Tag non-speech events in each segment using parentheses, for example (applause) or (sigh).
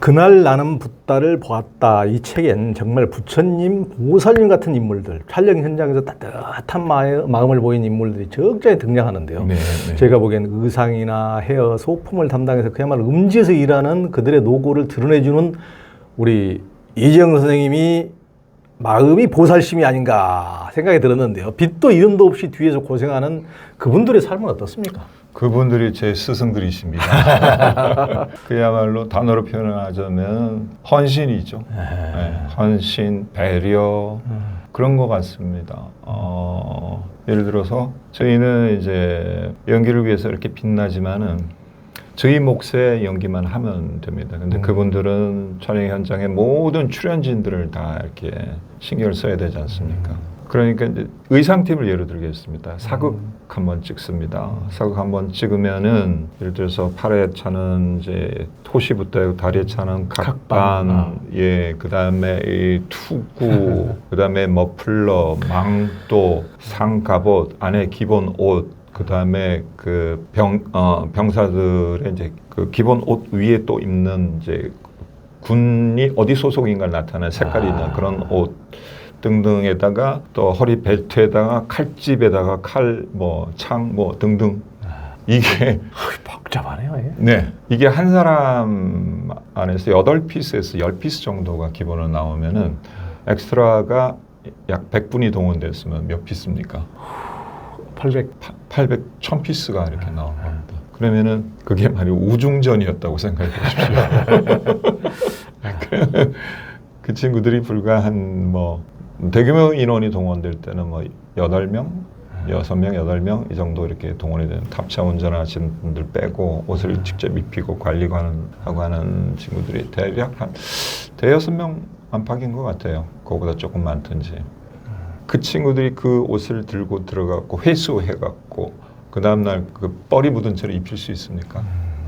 그날 나는 붓다를 보았다. 이 책엔 정말 부처님, 보살님 같은 인물들, 촬영 현장에서 따뜻한 마- 마음을 보인 인물들이 적잖이 등장하는데요. 네, 네. 제가 보기엔 의상이나 헤어, 소품을 담당해서 그야말로 음지에서 일하는 그들의 노고를 드러내주는 우리 이재영 선생님이 마음이 보살심이 아닌가 생각이 들었는데요. 빛도 이름도 없이 뒤에서 고생하는 그분들의 삶은 어떻습니까? 그분들이 제 스승들이십니다. (laughs) 그야말로 단어로 표현하자면 헌신이죠. 네, 헌신, 배려 그런 것 같습니다. 어, 예를 들어서 저희는 이제 연기를 위해서 이렇게 빛나지만은 저희 몫의 연기만 하면 됩니다. 근데 음. 그분들은 촬영 현장의 모든 출연진들을 다 이렇게 신경을 써야 되지 않습니까? 그러니까 이제 의상팀을 예로 들겠습니다. 사극 한번 찍습니다. 사극 한번 찍으면은 예를 들어서 팔에 차는 이제 토시부터 다리에 차는 각반. 각반, 아. 예, 그 다음에 이 투구, (laughs) 그 다음에 머플러, 망토, 상갑옷, 안에 기본 옷, 그 다음에 그 병, 어, 병사들의 이제 그 기본 옷 위에 또 입는 이제 군이 어디 소속인가 나타나는 색깔이 아. 있는 그런 옷 등등에다가 또 허리 벨트에다가 칼집에다가 칼 뭐 창 뭐 등등 이게 (laughs) 복잡하네요. 예. 네 이게 한 사람 안에서 여덟 피스에서 열 피스 정도가 기본으로 나오면은 엑스트라가 약 100분이 동원됐으면 몇 피스입니까? 800. 800, 1000 피스가 이렇게 나온 겁니다. 그러면은 그게 말이 우중전이었다고 생각해 보십시오. 그- (laughs) (laughs) 그 친구들이 불과 한뭐 대규모 인원이 동원될 때는 뭐 8명, 6명, 8명 이 정도 이렇게 동원이 되는 탑차 운전하시는 분들 빼고 옷을 직접 입히고 하는, 하고 하는 친구들이 대략 한 대여섯 명 안팎인 것 같아요. 그거보다 조금 많든지. 그 친구들이 그 옷을 들고 들어갔고 회수해갖고 그 다음날 그 뻘이 묻은 채로 입힐 수 있습니까?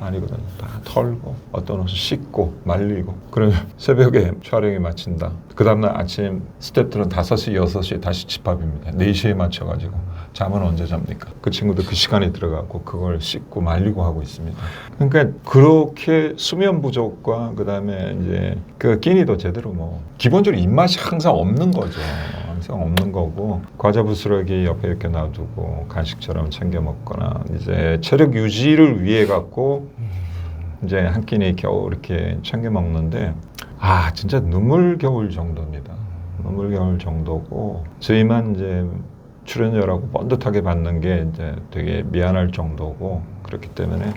아니거든요. 다 털고 어떤 옷을 씻고 말리고 그러면 (laughs) 새벽에 촬영이 마친다. 그 다음날 아침 스태프들은 5시, 6시 다시 집합입니다. 4시에 맞춰가지고 잠은 언제 잡니까? 그 친구들 그 시간에 들어가고 그걸 씻고 말리고 하고 있습니다. 그러니까 그렇게 수면 부족과 그 다음에 이제 그 끼니도 제대로 뭐 기본적으로 입맛이 항상 없는 거죠. 항상 없는 거고 과자 부스러기 옆에 이렇게 놔두고 간식처럼 챙겨 먹거나 이제 체력 유지를 위해 갖고 이제 한 끼니 겨우 이렇게 챙겨 먹는데 아 진짜 눈물 겨울 정도입니다. 눈물 겨울 정도고 저희만 이제 출연료라고 번듯하게 받는 게 이제 되게 미안할 정도고 그렇기 때문에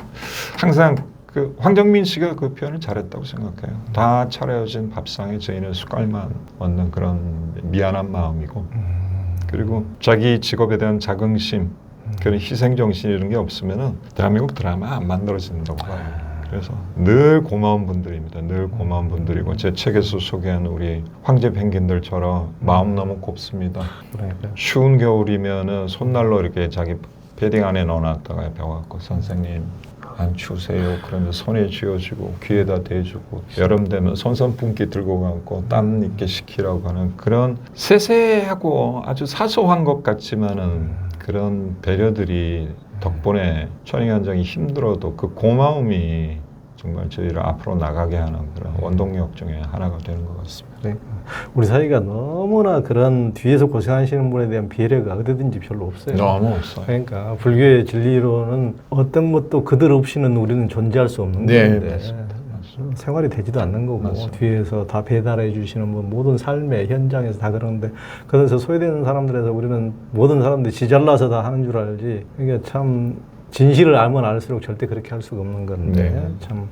항상 그 황정민 씨가 그 표현을 잘했다고 생각해요. 다 차려진 밥상에 저희는 숟갈만 얹는 그런 미안한 마음이고 그리고 자기 직업에 대한 자긍심 그런 희생 정신 이런 게 없으면은 대한민국 드라마 안 만들어진다고 봐요. 그래서 늘 고마운 분들입니다. 늘 고마운 분들이고 제 책에서 소개한 우리 황제 펭귄들처럼 마음 너무 곱습니다. 그러니까. 추운 겨울이면은 손난로 이렇게 자기 패딩 안에 넣어놨다가 배워갖고 선생님 안 추우세요? 그러면 손에 쥐어주고 귀에다 대주고 여름 되면 손선풍기 들고 가고 땀 있게 식히라고 하는 그런 세세하고 아주 사소한 것 같지만은 그런 배려들이 덕분에 촬영 현장이 힘들어도 그 고마움이 정말 저희를 앞으로 나가게 하는 그런 원동력 중에 하나가 되는 것 같습니다. 그래. 우리 사이가 너무나 그런 뒤에서 고생하시는 분에 대한 배려가 어디든지 별로 없어요. 너무 없어요. 그러니까 불교의 진리로는 어떤 것도 그들 없이는 우리는 존재할 수 없는 네, 건데 맞습니다. 생활이 되지도 않는 거고 맞습니다. 뒤에서 다 배달해 주시는 분 모든 삶의 현장에서 다 그러는데 그래서 소외되는 사람들에서 우리는 모든 사람들이 지잘나서 다 하는 줄 알지 이게 참 진실을 알면 알수록 절대 그렇게 할 수가 없는 건데 네. 참.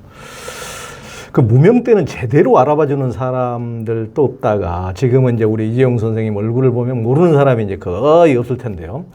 그 무명 때는 제대로 알아봐주는 사람들도 없다가 지금은 이제 우리 이재용 선생님 얼굴을 보면 모르는 사람이 이제 거의 없을 텐데요.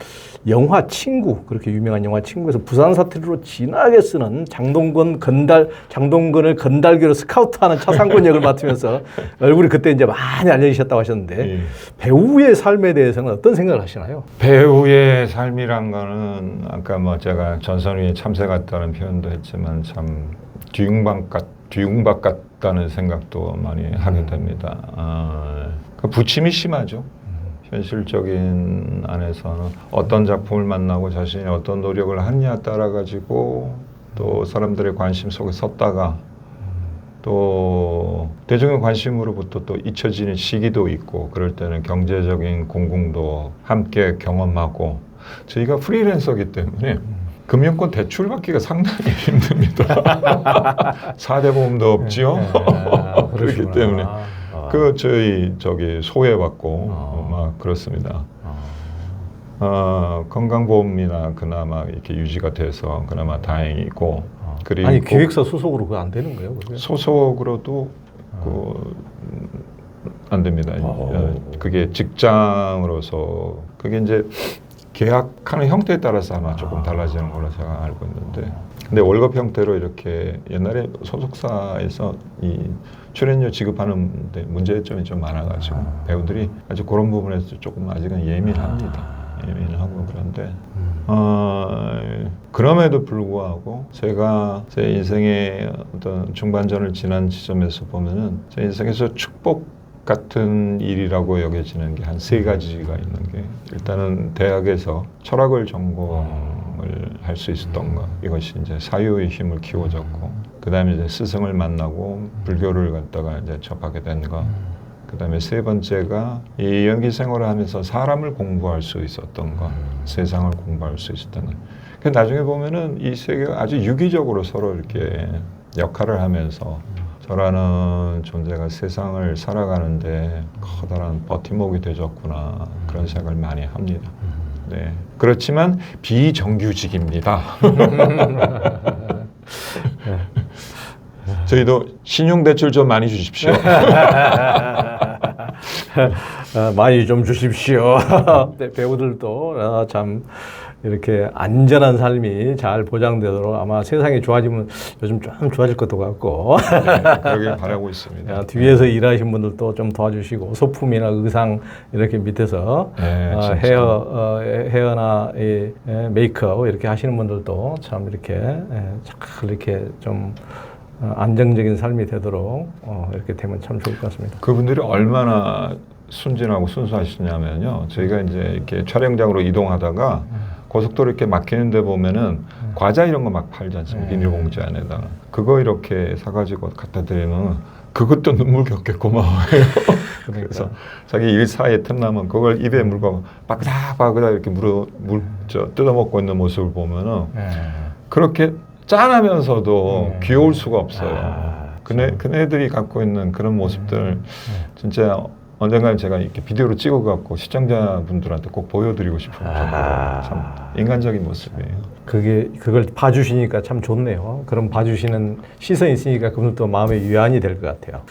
영화 친구 그렇게 유명한 영화 친구에서 부산 사투리로 진하게 쓰는 장동건 건달 장동건을 건달기로 스카우트하는 차상권 역을 맡으면서 (laughs) 얼굴이 그때 이제 많이 알려지셨다고 하셨는데 예. 배우의 삶에 대해서는 어떤 생각을 하시나요? 배우의 삶이란 거는 아까 뭐 제가 전선 위에 참새 같다는 표현도 했지만 참 뒤웅박 같 뒤웅박 같다는 생각도 많이 하게 됩니다. 아, 그 부침이 심하죠. 현실적인 안에서는 어떤 작품을 만나고 자신이 어떤 노력을 하느냐 따라 가지고 또 사람들의 관심 속에 섰다가 또 대중의 관심으로부터 또 잊혀지는 시기도 있고 그럴 때는 경제적인 공공도 함께 경험하고 저희가 프리랜서기 때문에 금융권 대출 받기가 상당히 (laughs) 힘듭니다. (laughs) 사대보험도 없지요. 아, (laughs) 그렇기 그러시구나. 때문에 아. 그 저희 저기 소외받고 어. 막 그렇습니다. 아. 어, 건강보험이나 그나마 이렇게 유지가 돼서 그나마 다행이고 그리고 아니 기획사 소속으로 그거 안 되는 거예요? 그게? 소속으로도 그, 음, 안 됩니다. 어. 어, 그게 직장으로서 그게 이제 계약하는 형태에 따라서 아마 조금 아. 달라지는 걸로 제가 알고 있는데 근데 월급 형태로 이렇게 옛날에 소속사에서 이 출연료 지급하는 데 문제점이 좀 많아가지고 아. 배우들이 아주 그런 부분에서 조금 아직은 예민합니다. 예민하고 그런데 음. 어, 그럼에도 불구하고 제가 제 인생의 어떤 중반전을 지난 지점에서 보면은 제 인생에서 축복 같은 일이라고 여겨지는 게 한 세 가지가 있는 게 일단은 대학에서 철학을 전공을 할 수 있었던 것 이것이 이제 사유의 힘을 키워줬고 그 다음에 이제 스승을 만나고 불교를 갖다가 이제 접하게 된 것. 그 다음에 세 번째가 이 연기 생활을 하면서 사람을 공부할 수 있었던 것, 세상을 공부할 수 있었던 것. 그 나중에 보면은 이 세 개가 아주 유기적으로 서로 이렇게 역할을 하면서 저라는 존재가 세상을 살아가는데 커다란 버팀목이 되졌구나 그런 생각을 많이 합니다. 네. 그렇지만 비정규직입니다. (laughs) 저희도 신용대출 좀 많이 주십시오. (laughs) 아, 많이 좀 주십시오. (laughs) 네, 배우들도 아, 참 이렇게 안전한 삶이 잘 보장되도록 아마 세상이 좋아지면 요즘 좀 좋아질 것도 같고 (laughs) 그러길 바라고 있습니다. 야, 뒤에서 일하신 분들도 좀 도와주시고 소품이나 의상 이렇게 밑에서 네, 어. 헤어 어, 헤어나 이, 에, 메이크업 이렇게 하시는 분들도 참 이렇게 에, 잘 이렇게 좀 어, 안정적인 삶이 되도록 어, 이렇게 되면 참 좋을 것 같습니다. 그분들이 얼마나 순진하고 순수하시냐면요. 저희가 이제 이렇게 촬영장으로 이동하다가 고속도로 이렇게 막히는 데 보면은 과자 이런 거 막 팔지 않습니까? 네. 비닐봉지 안에다가. 그거 이렇게 사가지고 갖다 드리면 그것도 눈물겹게 고마워요. (laughs) 그러니까. 그래서 자기 일 사이에 틈나면 그걸 입에 물고 바그닥바그닥 이렇게 물어, 물, 저, 뜯어먹고 있는 모습을 보면은 예. 그렇게 짠하면서도 네. 귀여울 수가 없어요. 아, 그네, 그네들이 갖고 있는 그런 모습들 진짜 언젠가는 제가 이렇게 비디오로 찍어갖고 시청자분들한테 꼭 보여드리고 싶은 정도로 아. 참 인간적인 모습이에요. 그게 그걸 봐주시니까 참 좋네요. 그럼 봐주시는 시선이 있으니까 그분도 마음의 위안이 될 것 같아요.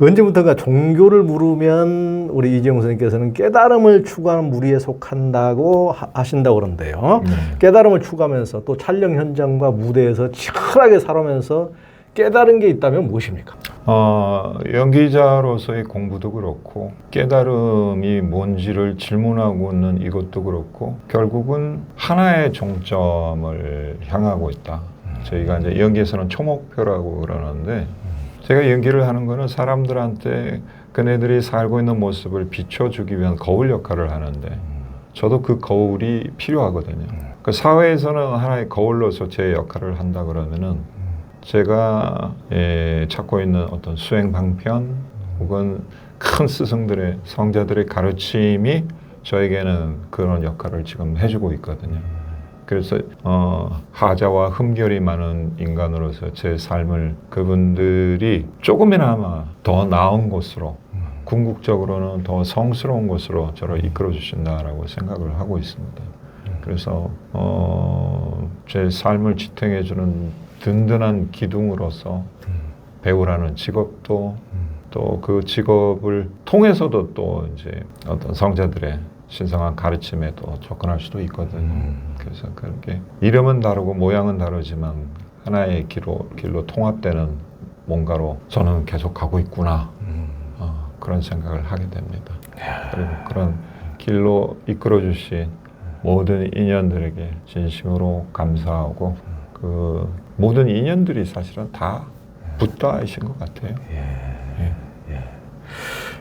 언제부턴가 종교를 물으면 우리 이재용 선생님께서는 깨달음을 추구하는 무리에 속한다고 하- 하신다고 그러는데요. 네. 깨달음을 추구하면서 또 촬영 현장과 무대에서 치열하게 살아면서 깨달은 게 있다면 무엇입니까? 어, 연기자로서의 공부도 그렇고 깨달음이 뭔지를 질문하고 있는 이것도 그렇고 결국은 하나의 종점을 향하고 있다. 저희가 이제 연기에서는 초목표라고 그러는데 제가 연기를 하는 거는 사람들한테 그네들이 살고 있는 모습을 비춰주기 위한 거울 역할을 하는데 저도 그 거울이 필요하거든요. 그 사회에서는 하나의 거울로서 제 역할을 한다 그러면은 제가 예, 찾고 있는 어떤 수행 방편 혹은 큰 스승들의 성자들의 가르침이 저에게는 그런 역할을 지금 해주고 있거든요. 그래서 어, 하자와 흠결이 많은 인간으로서 제 삶을 그분들이 조금이나마 더 나은 곳으로 궁극적으로는 더 성스러운 곳으로 저를 이끌어 주신다라고 생각을 하고 있습니다. 그래서 어, 제 삶을 지탱해 주는 든든한 기둥으로서 배우라는 직업도 또 그 직업을 통해서도 또 이제 어떤 성자들의 신성한 가르침에 또 접근할 수도 있거든요. 그래서 그렇게 이름은 다르고 모양은 다르지만 하나의 길로 길로 통합되는 뭔가로 저는 계속 가고 있구나 어, 그런 생각을 하게 됩니다. 그리고 그런 길로 이끌어 주신 모든 인연들에게 진심으로 감사하고 그 모든 인연들이 사실은 다 부다이신 것 같아요. 예.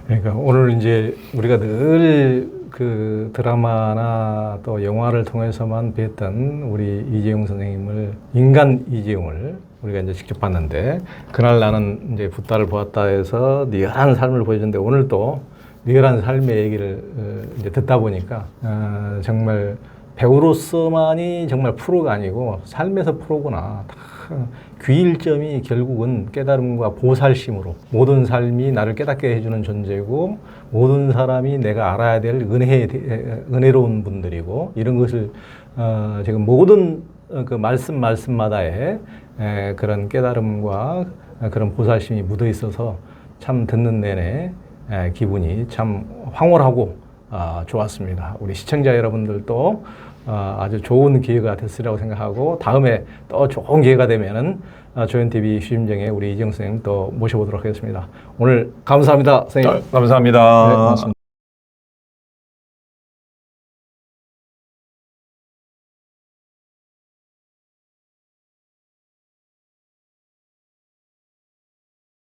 그러니까 오늘 이제 우리가 늘 그 드라마나 또 영화를 통해서만 뵀던 우리 이재용 선생님을 인간 이재용을 우리가 이제 직접 봤는데 그날 나는 이제 붓다를 보았다 해서 리얼한 삶을 보여줬는데 오늘 또 리얼한 삶의 얘기를 어, 이제 듣다 보니까 어, 정말 배우로서만이 정말 프로가 아니고 삶에서 프로구나. 다 귀일점이 결국은 깨달음과 보살심으로 모든 삶이 나를 깨닫게 해주는 존재고 모든 사람이 내가 알아야 될 은혜 은혜로운 분들이고 이런 것을 어, 지금 모든 어, 그 말씀 말씀마다에 에, 그런 깨달음과 그런 보살심이 묻어 있어서 참 듣는 내내 에, 기분이 참 황홀하고 아, 좋았습니다. 우리 시청자 여러분들도 아, 아주 좋은 기회가 됐으리라고 생각하고 다음에 또 좋은 기회가 되면은 아, 조현 TV 심정에 우리 이정 선생님 또 모셔보도록 하겠습니다. 오늘 감사합니다, 선생님. 감사합니다. 네, 고맙습니다.